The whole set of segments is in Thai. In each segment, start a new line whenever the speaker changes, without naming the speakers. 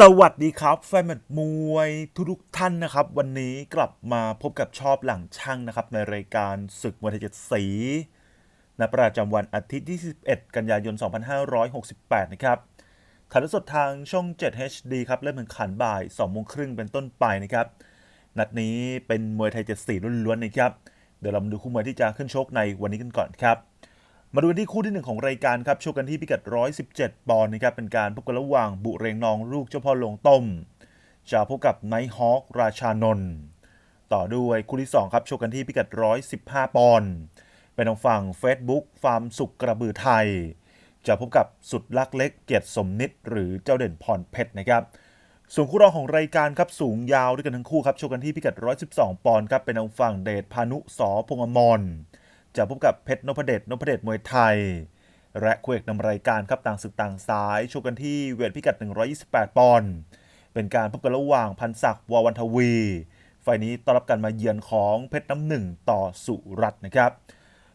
สวัสดีครับแฟนมตช์มวยทุกท่านนะครับ วันนี้กลับมาพบกับชอบหลังช่างนะครับ ในรายการศึกมวยไทยเจ็ดสีณประจำวันอาทิตย์ที่11 กันยายน 2568 นะครับถ่ายทอดสดทางช่อง 7 HD ครับ เริ่มแข่งขันบ่าย2โมงครึ่งเป็นต้นไปนะครับ นัดนี้เป็นมวยไทยเจ็ดสีล้วนๆนะครับ เดี๋ยวเรามาดูคู่มวยที่จะขึ้นชกในวันนี้กันก่อนครับ มาดูกันที่คู่ที่หนึ่งของรายการครับชกกันที่พิกัด 117 ปอนด์นะครับเป็นการพบกันระหว่างบุเรงนองลูกเจ้าพ่อลงต้มจะพบกับไนท์ฮอคราชานนท์ต่อด้วยคู่ที่ 2 ครับชกกันที่พิกัด 115 ปอนด์เป็นทางฝั่ง Facebook ฟาร์มสุขกระบือไทย จะพบกับสุดลักเล็กเกียรติสมนิดหรือเจ้าเด่นพรเพชรนะครับส่วนคู่รองของรายการครับสูงยาวด้วยกันทั้งคู่ครับชกกันที่พิกัด 112 ปอนด์ครับเป็นทางฝั่งเดชพานุสอพงษ์อมร จะพบกับเพชรนพเดชนพเดชมวยไทย และคู่เอกนำรายการครับต่างศึกต่างสายชกกันที่เวทพิกัด 128 ปอนด์เป็นการพบกันระหว่างพันศักดิ์ววันทวีไฟนี้ต้อนรับการมาเยือนของเพชรน้ำหนึ่งต่อสุรัตน์นะครับ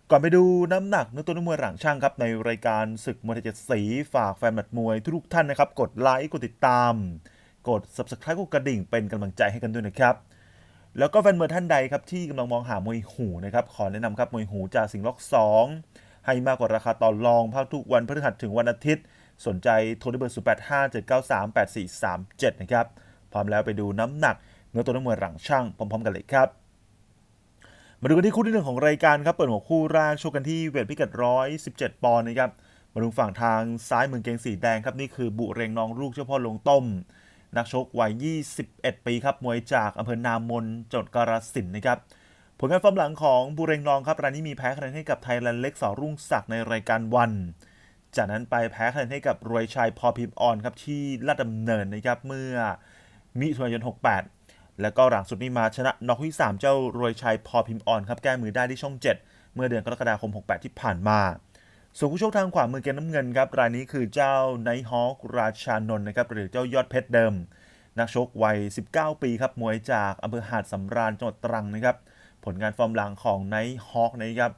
ก่อนไปดูน้ำหนักนื้อตัวนักมวยหลังช่างครับ ในรายการศึกมวยเจ็ดสี ฝากแฟนหมัดมวยทุกท่านนะครับ กดไลค์กดติดตาม กด subscribe กดกระดิ่งเป็นกำลังใจให้กันด้วยนะครับ แล้วก็แฟนมวยท่านใดครับที่กำลังมองหามวยหูนะครับขอแนะนำครับมวยหูจากสิงห์ล็อก 2 ให้มากกว่าราคาต่อรองภาคทุกวันพฤหัสถึงวันอาทิตย์ สนใจโทรได้เบอร์ 0 8 5 7 9 3 8 4 3 7 นะครับ พร้อมแล้วไปดูน้ำหนักเนื้อตัวนักมวยหลังช่างพร้อมๆกันเลยครับ มาดูกันที่คู่ที่หนึ่งของรายการครับเปิดหัวคู่แรกโชว์กันที่เวทพิกัด 117 ปอนด์นะครับมาดูฝั่งทางซ้ายมือเกงสีแดงครับนี่คือบุเรงนองลูกเจ้าพ่อลงต้ม นักชกวัย 21 ปีครับ มวยจากอำเภอนามนจังหวัดกาฬสินธุ์นะครับ ผลงานฟอร์มหลังของบุเรงนองครับรายนี้มีแพ้คะแนนให้กับไทยแลนด์เล็กสอรุ่งศักดิ์ในรายการวัน จากนั้นไปแพ้คะแนนให้กับรวยชัยพอพิมพ์ออนครับที่ลาดดำเนินนะครับเมื่อมิถุนายน 68 แล้วก็หลังสุดนี้มาชนะน็อกที่3เจ้ารวยชัยพอพิมพ์ออนครับแก้มือได้ที่ช่อง 7 เมื่อเดือนกรกฎาคม 68 ที่ผ่านมา ส่วนผู้ชกทางขวามือเกมน้ำเงินครับรายนี้คือเจ้าไนท์ฮอคราชานนท์นะครับหรือเจ้ายอดเพชรเดิม นักชกวัย 19 ปีครับมวยจากอำเภอหาดสำราญจังหวัดตรังนะครับผลงานฟอร์มหลังของไนท์ฮอคนะครับ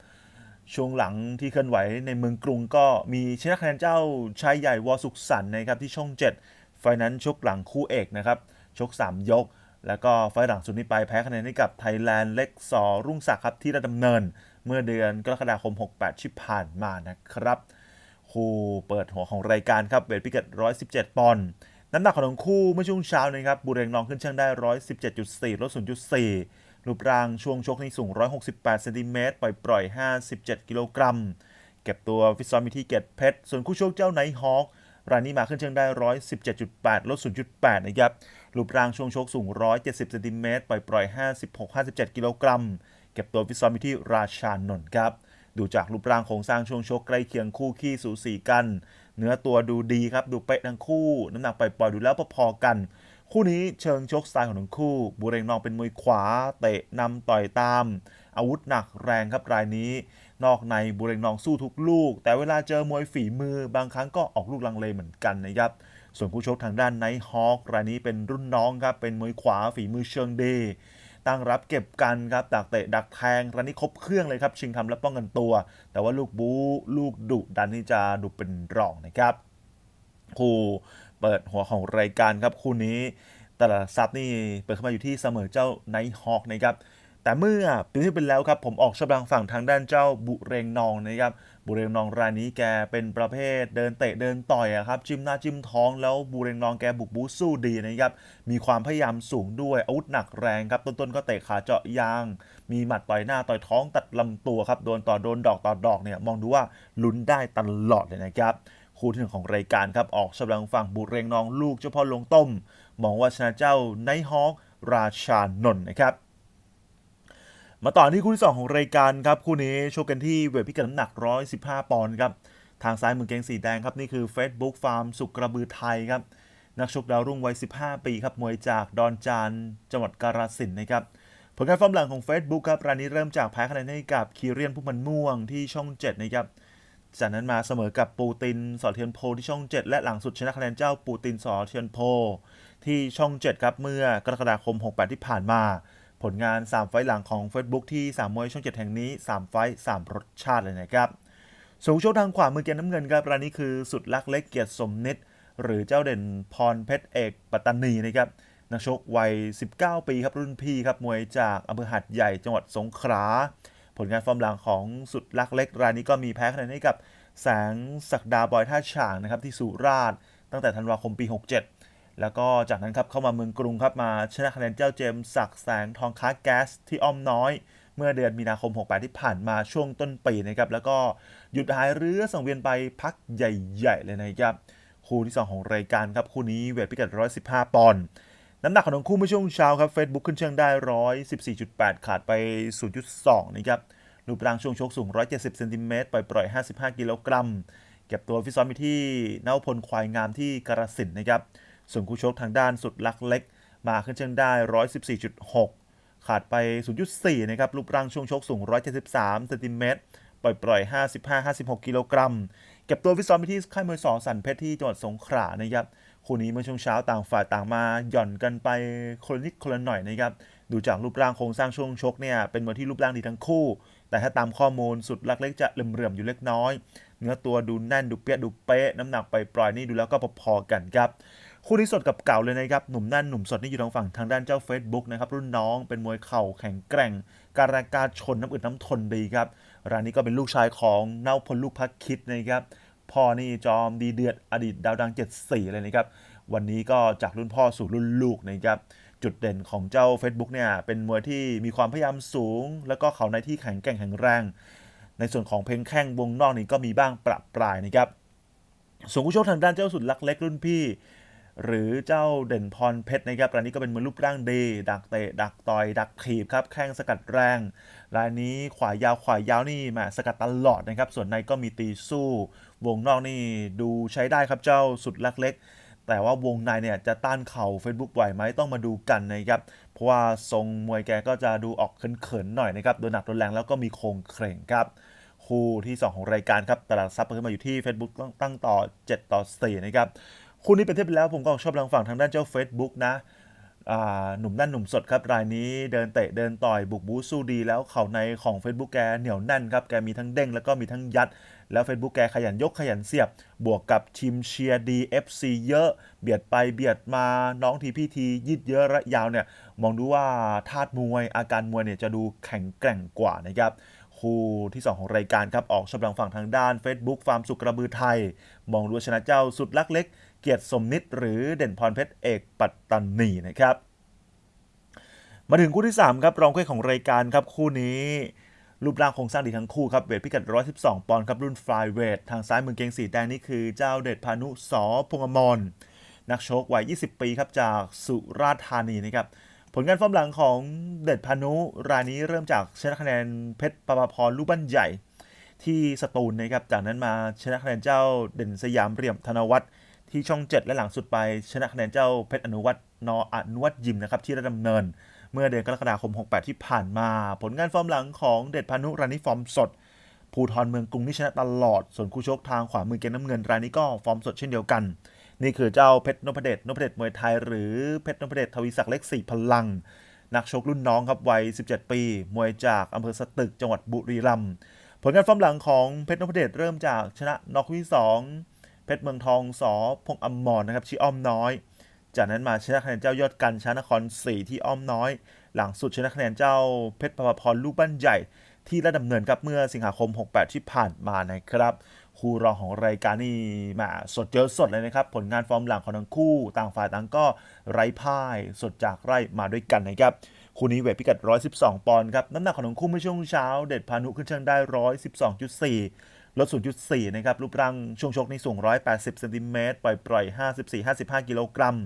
ช่วงหลังที่เคลื่อนไหวในเมืองกรุงก็มีชนะคะแนนเจ้าชายใหญ่วอสุขสันนะครับที่ช่อง 7 ไฟนั้นชกหลังคู่เอกนะครับชก 3 ยก แล้วก็ไฟหลังสุดนี้ไปแพ้คะแนนให้กับไทยแลนด์เล็กสอรุ่งศักดิ์ครับที่ระดำเนิน เมื่อเดือนกรกฎาคม 68 ที่ผ่านมานะครับ คู่เปิดหัวของรายการครับเวทพิกัด 117 ปอนด์น้ำหนักของทั้งคู่เมื่อช่วงเช้านะครับบุเรงนองขึ้นช่างได้ 117.4 ลด 0.4 รูปร่างช่วงชกนี่สูง 168 เซนติเมตรปล่อยปล่อย 57 กิโลกรัม เก็บตัวฟิตซ้อมมีที่เกตเพชร ส่วนคู่ชกเจ้าไนท์ฮอครายนี้มาขึ้นช่างได้ 117.8 ลด 0.8 นะครับ รูปร่างช่วงชกสูง 170 เซนติเมตรปล่อยปล่อย 56-57 กิโลกรัม เก็บตัวฟิตซ้อมที่ราชานนท์ครับ ดูจากรูปร่างโครงสร้างช่วงชกใกล้เคียงคู่ขี้สูสีกัน เนื้อตัวดูดีครับ ดูเป๊ะทั้งคู่ น้ำหนักปล่อยๆดูแล้วพอๆกัน คู่นี้เชิงชกสไตล์ของทั้งคู่บุเรงนองเป็นมวยขวา เตะนำต่อยตาม อาวุธหนักแรงครับรายนี้ นอกในบุเรงนองสู้ทุกลูก แต่เวลาเจอมวยฝีมือบางครั้งก็ออกลูกลังเลเหมือนกันนะครับส่วนคู่ชกทางด้านไนท์ฮอครายนี้เป็นรุ่นน้องครับเป็นมวยขวาฝีมือเชิงเด ตั้งรับเก็บกันครับดักเตะดักแทงรายนี้ครบเครื่องเลยครับชิงทำและป้องกันตัว แต่ว่าลูกบู๊ลูกดุดันนี่จะดูเป็นรองนะครับคู่เปิดหัวของรายการครับคู่นี้ตลาดซับนี่เปิดเข้ามาอยู่ที่เสมอเจ้าไนท์ฮอคนะครับแต่เมื่อปีที่เป็นแล้วครับผมออกชบลังฝั่งทางด้านเจ้าบุเรงนองนะครับ บุเรงนองรายนี้แกเป็นประเภทเดินเตะเดินต่อยอะครับจิ้มหน้าจิ้มท้องแล้วบุเรงนองแกบุกบูสู้ดีนะครับมีความพยายามสูงด้วยอาวุธหนักแรงครับต้นๆก็เตะขาเจาะยาง มีหมัดต่อยหน้าต่อยท้องตัดลำตัวครับโดนต่อโดนดอกต่อดอกเนี่ยมองดูว่าลุ้นได้ตลอดเลยนะครับคู่ที่หนึ่งของรายการครับออกชบลังฝั่งบุเรงนองลูกเจ้าพ่อลงต้ม มองว่าชนะเจ้าไนฮอคราชานนท์นะครับ มาต่อที่คู่ที่ 2 ของรายการครับ คู่นี้โชว์กันที่เวทพิกัดน้ำหนัก 115 ปอนด์ครับ ทางซ้ายมือเกงสีแดงครับ นี่คือ Facebook ฟาร์มสุกกระบือไทยครับ นักชกดาวรุ่งวัย 15 ปีครับ มวยจากดอนจานจังหวัดกาฬสินธุ์นะครับ ผลการฟอร์มหลังของ Facebook ครับรายนี้เริ่มจากแพ้คะแนนให้กับคีเรียนผู้มันม่วงที่ช่อง 7 นะครับ จากนั้นมาเสมอกับปูตินสอเทียนโพที่ช่อง 7 และหลังสุดชนะคะแนนเจ้าปูตินสอเทียนโพที่ช่อง 7 ครับเมื่อกรกฎาคม 68 ที่ผ่านมา ผลงาน 3 ไฟล์หลังของ Facebook ที่3มวยช่อง7แห่งนี้ 3 ไฟล์3รสชาติเลยนะครับส่วนผู้ชกทางขวามือเกมน้ำเงินครับรายนี้คือสุดลักเล็กเกียรติสมนิดหรือเจ้าเด่นพรเพชรเอกปัตตานีนะครับนักชกวัย 19 ปีครับรุ่นพี่ครับมวยจากอำเภอหัดใหญ่จังหวัดสงขลาผลงานฟอร์มหลังของสุดลักเล็กรายนี้ก็มีแพ้คะแนนให้กับแสงศักดาบอยท่าฉางนะครับที่สุราษฎร์ตั้งแต่ธันวาคมปี 67 แล้วก็จากนั้นครับเข้ามาเมืองกรุงครับมาชนะคะแนนเจ้าเจมส์ศักแสงทองค้าแก๊สที่อ้อมน้อย เมื่อเดือนมีนาคม 68 ที่ผ่านมาช่วงต้นปีนะครับแล้วก็หยุดหายเรือสังเวียนไปพักใหญ่ๆ เลยนะครับคู่ที่ 2 ของรายการครับคู่นี้เวทพิกัด 115 ปอนด์น้ำหนักของทั้งคู่เมื่อช่วงเช้าครับ Facebook ขึ้นเชิงได้ 114.8 ขาดไป 0.2 นะครับรูปร่างช่วงชกสูง 170 เซนติเมตรปล่อยๆ55 กิโลกรัม เก็บตัวฟิตซ้อมอยู่ที่นวพลควายงามที่กระสินนะครับ ส่วนคู่ชกทางด้านสุดลักเล็ก มาขึ้นเชิงได้ 114.6 ขาดไป 0.4 นะครับรูปร่างช่วงชกสูง 173เซนติเมตรปล่อยๆ55-56 กิโลกรัม เก็บตัวฟิตซ้อมอยู่ที่ค่ายมวยสอสันเพชรที่จังหวัดสงขลานะครับคู่นี้เมื่อช่วงเช้าต่างฝ่ายต่างมาหย่อนกันไปคนละนิดคนละหน่อยนะครับ ดูจากรูปร่างโครงสร้างช่วงชกเนี่ยเป็นมวยที่รูปร่างดีทั้งคู่ แต่ถ้าตามข้อมูลสุดลักเล็กจะเหลื่อมๆอยู่เล็กน้อย เนื้อตัวดูแน่นดูเปี้ยดูเป๊ะน้ำหนักไปปล่อยนี่ดูแล้วก็พอๆกันครับ คู่นี้สดกับเก่าเลยนะครับ หนุ่มแน่นหนุ่มสดนี่อยู่ทางฝั่งทางด้านเจ้า Facebook นะครับ รุ่นน้องเป็นมวยเข่าแข็งแกร่ง การแรงกาชนน้ำอึดน้ำทนดีครับ รายนี้ก็เป็นลูกชายของเน่าพลลูกพักคิดนะครับ พ่อนี่จอมดีเดือดอดีตดาวดัง 74 เลยนะครับ วันนี้ก็จากรุ่นพ่อสู่รุ่นลูกนะครับ จุดเด่นของเจ้า Facebook เนี่ยเป็นมวยที่มีความพยายามสูง แล้วก็เขาในที่แข็งแกร่งแข็งแรง ในส่วนของเพลงแข้งวงนอกนี่ก็มีบ้างประปรายนะครับส่วนผู้ชกทางด้านเจ้าสุดลักเล็กรุ่นพี่ หรือเจ้าเด่นพรเพชรนะครับรายนี้ก็เป็นมวยรูปร่างดี ดักเตะ ดักต่อย ดักถีบครับแข้งสกัดแรง รายนี้ขวายาวขวายาวนี่มาสกัดตลอดนะครับ ส่วนในก็มีตีสู้ วงนอกนี่ดูใช้ได้ครับเจ้าสุดลักเล็ก แต่ว่าวงในเนี่ยจะต้านเข่า Facebook ไหวไหมต้องมาดูกันนะครับ เพราะว่าทรงมวยแกก็จะดูออกเขินๆหน่อยนะครับ โดนหนักโดนแรงแล้วก็มีโครงเคร่งครับคู่ที่ 2 ของรายการครับตลาดซับเพิ่มมาอยู่ที่ Facebook ตั้งตั้งต่อ 7 ต่อ 4 นะครับ คู่นี้เป็นเทียบไปแล้วผมก็ชอบทางฝั่งทางด้านเจ้า Facebook นะหนุ่มแน่นหนุ่มสดครับรายนี้เดินเตะเดินต่อยบุกบูสู้ดี แล้วเข่าในของ Facebook แกเหนียวแน่นครับแกมีทั้งเด้งแล้วก็มีทั้งยัด แล้ว Facebook แกขยันยกขยันเสียบ บวกกับทีมเชียร์ดี FC เยอะ เบียดไปเบียดมาน้องทีพี่ทียืดเยอะระยาวเนี่ยมองดูว่าธาตุมวยอาการมวยเนี่ยจะดูแข็งแกร่งกว่านะครับคู่ที่ 2 ของรายการครับออกชำลังฝั่งทางด้าน Facebook ฟาร์มสุกระบือไทย มองดูชนะเจ้าสุดลักเล็ก เกียรติสมนิตหรือเด่นพรเพชรเอกปัตตานีนะครับมาถึงคู่ที่ 3 ครับรองคู่ของรายการครับคู่นี้รูปร่างโครงสร้างดีทั้งคู่ครับเวทพิกัด 112 ปอนด์ครับรุ่นฟลายเวททางซ้ายมือเกงสีแดงนี่คือเจ้าเดชพานุสอพงษ์อมรนักชกวัย 20 ปีครับจากสุราษฎร์ธานีนะครับผลงานฟอร์มหลังของเดชพานุรายนี้เริ่มจากชนะคะแนนเพชรปปพรลูกบ้านใหญ่ที่สตูลนะครับจากนั้นมาชนะคะแนนเจ้าเด่นสยามเรียมธนวัฒน์ ที่ช่อง 7 และหลังสุดไปชนะคะแนนเจ้าเพชรอนุวัฒน์นอนุวัฒน์ยิมนะครับที่ระดำเนิน เมื่อเดือนกรกฎาคม 68 ที่ผ่านมา ผลงานฟอร์มหลังของเดชพานุรานี้ฟอร์มสดภูทรเมืองกรุงนี่ชนะตลอด ส่วนคู่ชกทางขวามือเกณฑ์น้ำเงินรายนี้ก็ฟอร์มสดเช่นเดียวกัน นี่คือเจ้าเพชรนพเดชนพเดชมวยไทยหรือเพชรนพเดชทวีศักดิ์เล็กสี่พลัง นักชกรุ่นน้องครับวัย 17 ปี มวยจากอำเภอสตึกจังหวัดบุรีรัมย์ผลงานฟอร์มหลังของเพชรนพเดชเริ่มจากชนะน็อกที่สอง เพชรเมืองทองสอพงอมรนะครับชี้อ้อมน้อย จากนั้นมาชนะคะแนนเจ้ายอดกันชนะนครศรีที่อ้อมน้อย หลังสุดชนะคะแนนเจ้าเพชรประภพรลูกบ้านใหญ่ ที่ระดำเนินครับเมื่อสิงหาคม 68 ที่ผ่านมานะครับคู่รองของรายการนี่มาสดเจอสดเลยนะครับ ผลงานฟอร์มหลังของทั้งคู่ ต่างฝ่ายต่างก็ไร้พ่ายสดจากไร่มาด้วยกันนะครับคู่นี้เวทพิกัด 112 ปอนด์ครับ น้ำหนักของทั้งคู่เมื่อช่วงเช้า เด็ดพานุขึ้นเชิงได้ 112.4 ลด0.4นะครับรูปร่างช่วงชกนี่สูง 180เซนติเมตรปล่อยปล่อย 54-55 กิโลกรัม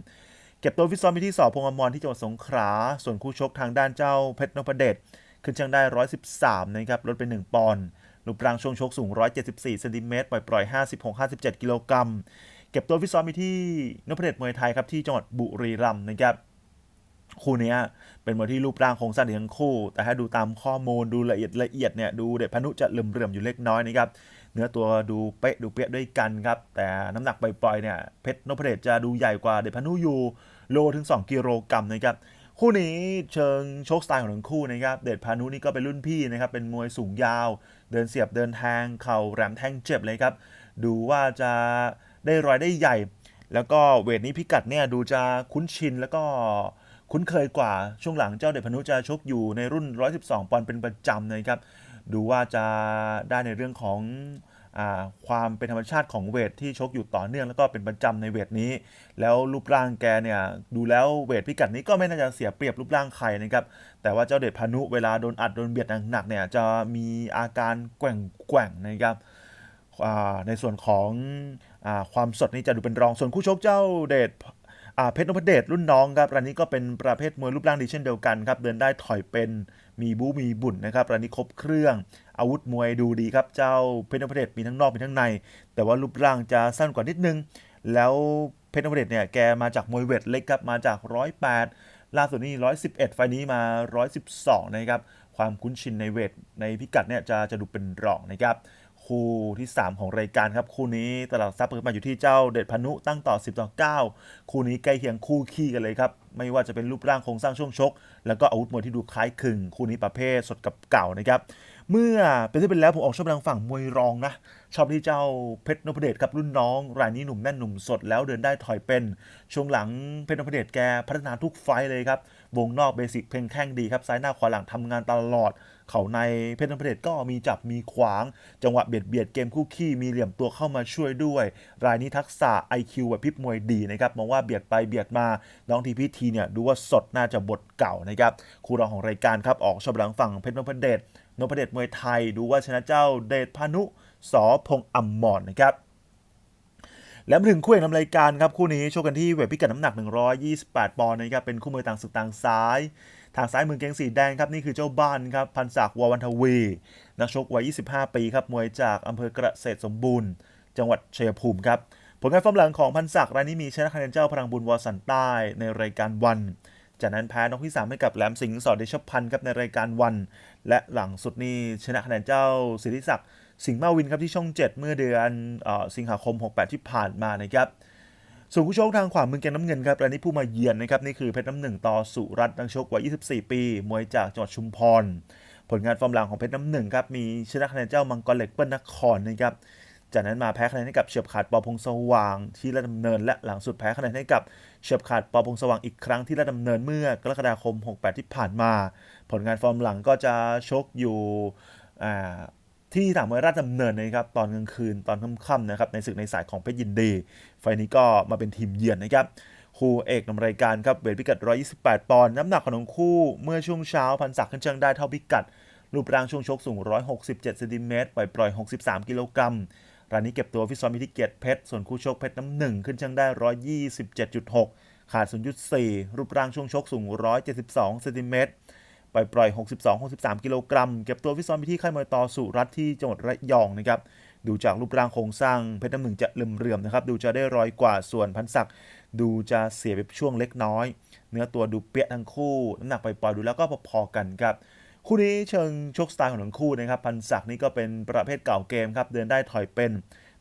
เก็บตัวฟิตซ้อมไปที่สอพงอมรที่จังหวัดสงขลาส่วนคู่ชกทางด้านเจ้าเพชรนพเดชขึ้นเชิงได้ 113นะครับลดไป 1 ปอนด์รูปร่างช่วงชกสูง 174เซนติเมตรปล่อยปล่อย 56-57 กิโลกรัม เก็บตัวฟิตซ้อมไปที่นพเดชมวยไทยครับที่จังหวัดบุรีรัมย์นะครับคู่นี้เป็นมวยที่รูปร่างโครงสร้างดีทั้งคู่ แต่ถ้าดูตามข้อมูลดูละเอียดละเอียดเนี่ยดูเด็ดพนุจะเหลื่อมๆอยู่เล็กน้อยนะครับ เนื้อตัวดูเป๊ะดูเปี้ยด้วยกันครับ แต่น้ำหนักปล่อยๆเนี่ยเพชรนพเดชจะดูใหญ่กว่าเดดพานุอยู่โลถึง 2 กิโลกรัมนะครับคู่นี้เชิงโชคสไตล์ของทั้งคู่นะครับเดชพานุนี่ก็เป็นรุ่นพี่นะครับเป็นมวยสูงยาว เดินเสียบเดินแทงเข่าแหลมแทงเจ็บเลยครับดูว่าจะได้รอยได้ใหญ่ แล้วก็เวทนี้พิกัดเนี่ยดูจะคุ้นชินแล้วก็คุ้นเคยกว่าช่วงหลังเจ้าเดชพานุจะชกอยู่ในรุ่น 112 ปอนด์เป็นประจำนะครับ ดูว่าจะได้ในเรื่องของอความเป็นธรรมชาติของเวทที่ชกอยู่ต่อเนื่องแล้วก็เป็นประจำในเวทนี้ แล้วรูปร่างแกเนี่ยดูแล้วเวทพิกัดนี้ก็ไม่น่าจะเสียเปรียบรูปร่างใครนะครับแต่ว่าเจ้าเดชพานุเวลาโดนอัดโดนเบียดหนักๆเนี่ยจะมีอาการแกว่งแกว่งนะครับในส่วนของอความสดนี่จะดูเป็นรองส่วนคู่ชกเจ้าเดชเพชรนพเดชรุ่นน้องครับรายนี้ก็เป็นประเภทมวยรูปร่างดีเช่นเดียวกันครับเดินได้ถอยเป็น มีบูมีบุญนะครับรานนี้ครบเครื่อง อาวุธมวยดูดีครับ เจ้าเพชรนพเดชมีทั้งนอกมีทั้งใน แต่ว่ารูปร่างจะสั้นกว่านิดนึง แล้วเพชรนพเดชเนี่ยแกมาจากมวยเวทเล็กครับมาจาก108ล่าสุดนี่111 ไฟนี้มา 112 นะครับความคุ้นชินในเวทในพิกัดเนี่ยจะจะดูเป็นรองนะครับ คู่ที่ 3 ของรายการครับ คู่นี้ตลาดซับเปิดมาอยู่ที่เจ้าเดชพนุตั้งต่อ 10 ต่อ 9 คู่นี้ใกล้เคียงคู่ขี้กันเลยครับ ไม่ว่าจะเป็นรูปร่างโครงสร้างช่วงชก แล้วก็อาวุธมวยที่ดูคล้ายคลึงคู่นี้ประเภทสดกับเก่านะครับ เมื่อเป็นที่เป็นแล้วผมออกชอบทางฝั่งมวยรองนะ ชอบที่เจ้าเพชรนพเดชครับรุ่นน้องรายนี้หนุ่มแน่นหนุ่มสดแล้วเดินได้ถอยเป็น ช่วงหลังเพชรนพเดชแกพัฒนาทุกไฟเลยครับ วงนอกเบสิกเพลงแข้งดีครับ ซ้ายหน้าขวาหลังทำงานตลอด เขาในเพชรนพเดชก็มีจับมีขวาง จังหวะเบียดเบียดเกมคู่ขี้มีเหลี่ยมตัวเข้ามาช่วยด้วย รายนี้ทักษะ IQ แบบพิบมวยดีนะครับมองว่าเบียดไปเบียดมาน้องทีพีทีเนี่ยดูว่าสดน่าจะบทเก่านะครับคู่รองของรายการครับออกชอบหลังฝั่งเพชรนพเดช นพเดชมวยไทย ดูว่าชนะเจ้าเดชพานุสอพงอัมมอนนะครับแล้วมาถึงคู่เอกนำรายการครับคู่นี้โชกกันที่เวทพิกัดน้ำหนัก 128 ปอนด์นะครับเป็นคู่มวยต่างศึกต่างซ้าย ทางซ้ายมือเกงสีแดงครับนี่คือเจ้าบ้านครับพันศักดิ์ววันทวีนักชกวัย 25 ปีครับมวยจากอำเภอเกษตรสมบูรณ์ จังหวัดชัยภูมิครับผลงานฟอร์มหลังของพันศักดิ์รายนี้มีชนะคะแนนเจ้าพลังบุญวอสันใต้ในรายการวัน จากนั้นแพ้น็อกที่ 3 ให้กับแหลมสิงห์สอดเดชพันธ์ครับในรายการวัน และหลังสุดนี้ชนะคะแนนเจ้าสิทธิศักดิ์สิงห์มาวินครับที่ช่อง 7 เมื่อเดือนออสิงหาคม 68 ที่ผ่านมานะครับส่วนผู้ชกทางขวามือแกนน้ำเงินครับรายนี้ผู้มาเยือนนะครับนี่คือเพชรน้ำหนึ่งต่อสุรัตน์นักชกวัย 24 ปี มวยจากจังหวัดชุมพร ผลงานฟอร์มหลังของเพชรน้ำหนึ่งครับมีชนะคะแนนเจ้ามังกรเหล็กเปิ้ลนครนะครับ จากนั้นมาแพ้คะแนนให้กับเฉียบขาดปอพงสว่างที่ราชดำเนิน และหลังสุดแพ้คะแนนให้กับเฉียบขาดปอพงสว่างอีกครั้งที่ราชดำเนินเมื่อกรกฎาคม 68 ที่ผ่านมา ผลงานฟอร์มหลังก็จะชกอยู่ที่สนามมวยราชดำเนินนะครับตอนกลางคืนตอนค่ำๆนะครับในศึกในสายของเพชรยินดี ไฟนี้ก็มาเป็นทีมเยือนนะครับคู่เอกนำรายการครับเวทพิกัด 128 ปอนด์น้ำหนักของทั้งคู่เมื่อช่วงเช้าพันศักดิ์ขึ้นเชิงได้เท่าพิกัดรูปร่างช่วงชกสูง 167เซนติเมตรปล่อยปล่อย 63 กิโลกรัม รายนี้เก็บตัวฟิตซ้อมิทิเกียรติเพชร ส่วนคู่ชกเพชรน้ำหนึ่งขึ้นเชิงได้ 127.6 ขาด 0.4 รูปร่างช่วงชกสูง 172เซนติเมตรปล่อยปล่อย 62-63 กิโลกรัม เก็บตัวฟิตซ้อมิที่ค่ายมวยต่อสุรัตที่จังหวัดระยองนะครับ ดูจากรูปร่างโครงสร้างเพชรน้ำหนึ่งจะเลื่อมๆนะครับ ดูจะได้รอยกว่า ส่วนพันศักดิ์ดูจะเสียไปช่วงเล็กน้อย เนื้อตัวดูเปี้ยทั้งคู่ น้ำหนักไปปล่อยๆดูแล้วก็พอๆกันครับ คู่นี้เชิงชกสไตล์ของทั้งคู่นะครับพันศักดิ์นี่ก็เป็นประเภทเก่าเกมครับเดินได้ถอยเป็น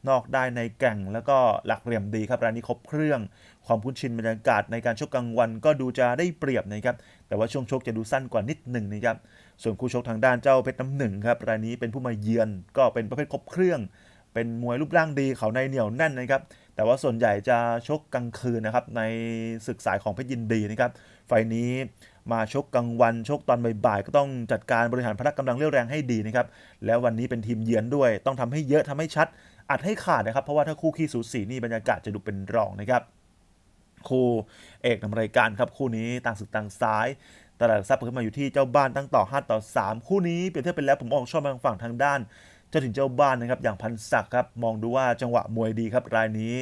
นอกได้ในแก่งแล้วก็หลักเหลี่ยมดีครับรายนี้ครบเครื่อง ความคุ้นชินบรรยากาศในการชกกลางวันก็ดูจะได้เปรียบนะครับแต่ว่าช่วงชกจะดูสั้นกว่านิดหนึ่งนะครับส่วนคู่ชกทางด้านเจ้าเพชรน้ำหนึ่งครับรายนี้เป็นผู้มาเยือนก็เป็นประเภทครบเครื่อง เป็นมวยรูปร่างดีเขาในเหนียวแน่นนะครับ แต่ว่าส่วนใหญ่จะชกกลางคืนนะครับในศึกสายของเพชรยินดีนะครับไฟนี้มาชกกลางวันชกตอนบ่ายๆก็ต้องจัดการบริหารพละกำลังเรี่ยวแรงให้ดีนะครับแล้ววันนี้เป็นทีมเยือนด้วย ต้องทำให้เยอะทำให้ชัด อัดให้ขาดนะครับ เพราะว่าถ้าคู่ขี้สูสีนี่บรรยากาศจะดูเป็นรองนะครับคู่เอกนำรายการครับคู่นี้ต่างศึกต่างซ้ายตลาดหลักทรัพย์เพิ่มาอยู่ที่เจ้าบ้านตั้งต่อ 5 ต่อ 3 คู่นี้เปรียบเทียบเป็นแล้วผมออกชอบทางฝั่งทางด้าน จ้าถิ่นเจ้าบ้านนะครับอย่างพันศักดิ์ครับมองดูว่าจังหวะมวยดีครับรายนี้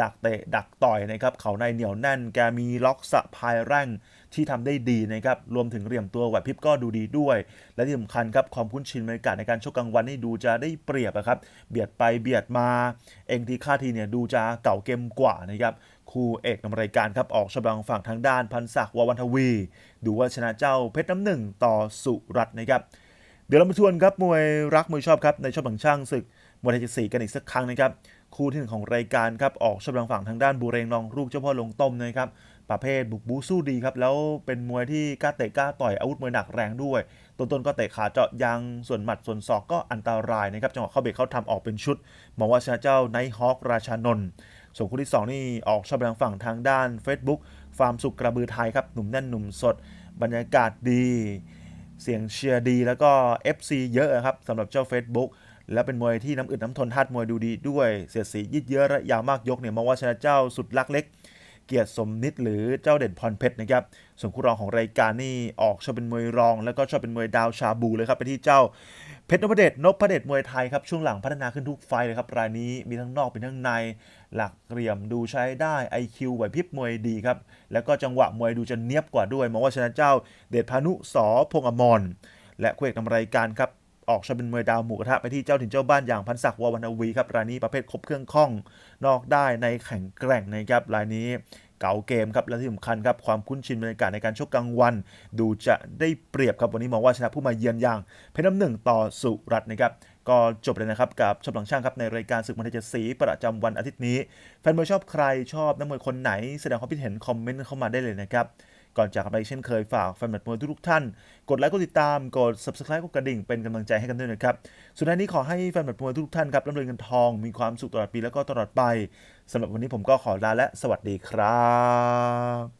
ดักเตะดักต่อยนะครับเขาในเหนียวแน่น แกมีล็อกสะพายแร่งที่ทำได้ดีนะครับรวมถึงเหลี่ยมตัวไหวพริบก็ดูดีด้วย และที่สำคัญครับความคุ้นชินบรรยากาศในการชกกลางวันนี่ดูจะได้เปรียบอะครับเบียดไปเบียดมา เองทีค่าทีเนี่ยดูจะเก่าเกมกว่านะครับคู่เอกนำรายการครับออกฉบังฝั่งทางด้านพันศักดิ์วาวันทวี ดูว่าชนะเจ้าเพชรน้ำหนึ่งต่อสุรัตน์นะครับ เดี๋ยวเรามาทวนครับมวยรักมวยชอบครับในชอบบังช่างศึกมวยไทยจ็ดสีกันอีกสักครั้งนะครับคู่ที่หนึ่งของรายการครับออกฉบังฝั่งทางด้านบูเรงนองลูกเจ้าพ่อลงต้มนะครับประเภทบุกบูสู้ดีครับแล้วเป็นมวยที่กล้าเตะกล้าต่อยอาวุธมวยหนักแรงด้วยต้นๆก็เตะขาเจาะยางส่วนหมัดส่วนศอกก็อันตรายนะครับจังหวะเข้าเบรกเข้าทำออกเป็นชุดมองว่าชนะเจ้าไนท์ฮอคราชานนท์ส่วนคู่ที่ 2 นี่ออกชอบทางฝั่งทางด้าน Facebook ฟาร์มสุกกระบือไทยครับหนุ่มแน่นหนุ่มสด บรรยากาศดี เสียงเชียร์ดี แล้วก็ FC เยอะครับสำหรับเจ้า Facebook และเป็นมวยที่น้ำอึดน้ำทนทัดมวยดูดีด้วยเสียดสียืดเยื้อและยาวมากยกเนี่ยมองว่าชนะเจ้าสุดลักเล็ก เกียรติสมนิดหรือเจ้าเด่นพรเพชรนะครับ ส่วนคู่รองของรายการนี่ออกชอบเป็นมวยรอง แล้วก็ชอบเป็นมวยดาวชาบูเลยครับไปที่เจ้าเพชรนพเดชนพเดชมวยไทยครับช่วงหลังพัฒนาขึ้นทุกไฟเลยครับรายนี้มีทั้งนอกเป็นทั้งใน หลักเหลี่ยมดูใช้ได้ IQ ไหวพริบมวยดีครับแล้วก็จังหวะมวยดูจะเนียบกว่าด้วยมองว่าชนะเจ้าเดชพานุสอพงอมรและคู่เอกนำรายการครับออกชอบเป็นมวยดาวหมูกระทะไปที่เจ้าถิ่นเจ้าบ้านอย่างพันศักดิ์ววันวีครับรายนี้ประเภทครบเครื่องข้อง นอกได้ในแข่งแกร่งนะครับรายนี้เก่าเกมครับและที่สำคัญครับความคุ้นชินบรรยากาศในการชกกลางวัน ดูจะได้เปรียบครับวันนี้มองว่าชนะผู้มาเยือนอย่าง เพชรน้ำหนึ่งต่อสุรัตน์นะครับก็จบเลยนะครับกับชมหลังช่างครับในรายการศึกมวยไทยเจ็ดสีประจำวันอาทิตย์นี้ แฟนมวยชอบใครชอบนักมวยคนไหน แสดงความคิดเห็นคอมเมนต์เข้ามาได้เลยนะครับ ก่อนจากไปเช่นเคยฝากแฟนมวยทุกท่าน กดไลค์กดติดตามกด subscribe กดกระดิ่งเป็นกำลังใจให้กันด้วยนะครับ สุดท้ายนี้ขอให้แฟนมวยทุกท่านครับร่ำรวยเงินทองมีความสุขตลอดปีแล้วก็ตลอดไปสำหรับวันนี้ผมก็ขอลาและสวัสดีครับ